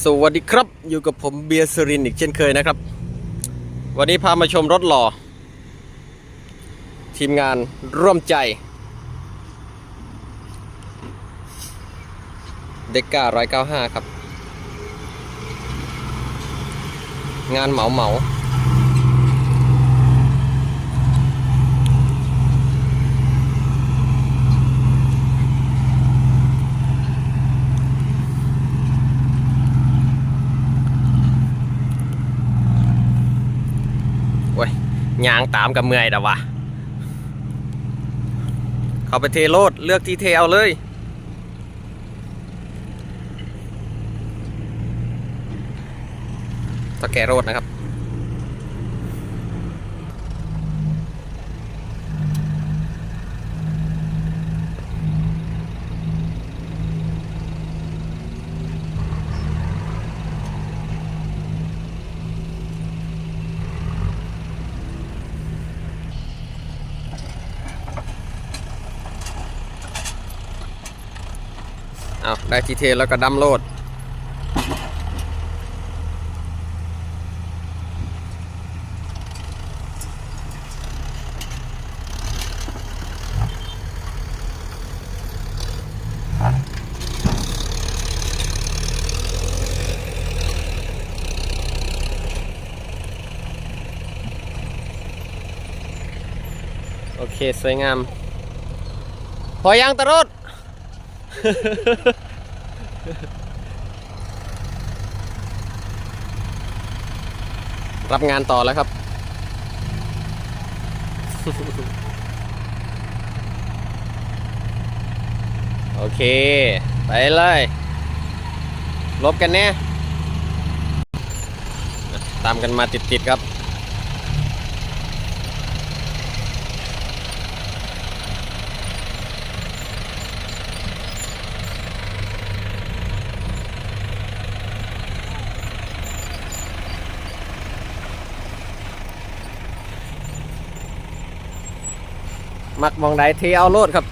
สวัสดีครับอยู่กับผมเบียร์สรินอีกเช่นเคยนะครับ วันนี้พามาชมรถหล่อ ทีมงานร่วมใจ เด็กก้าร้อยเก้าห้าครับ งานเหมาเหมาเว้ ยางตามกับเมื่อยแต่วะเขาไปเทโลดเลือกที่เทเอาเลยตะแกโรดนะครับ เอาได้ทีเทแล้วก็ดัมโลด โอเค สวยงาม พอยังตะรด รับงานต่อแล้วครับ โอเค ไปเลยลบกันแน่ตามกันมาติดๆครับ มักมองใดเทเอาโลดครับ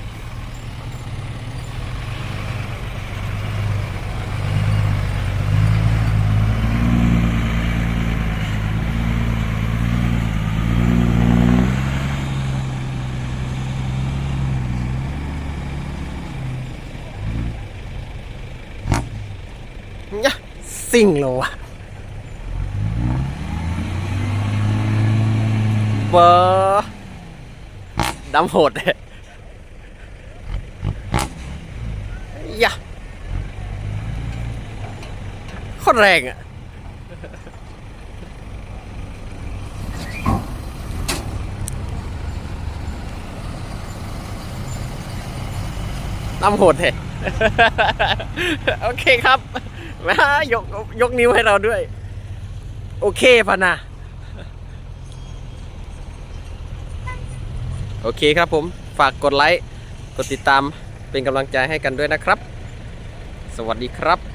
ยะสิ่งโลวะเบอร์ ดำโหดเลยยะโคตรแรงอะดำโหดเลยโอเคครับมายกยกนิ้วให้เราด้วย โอเคพะนะ โอเคครับผม ฝากกดไลค์ กดติดตามเป็นกำลังใจให้กันด้วยนะครับ สวัสดีครับ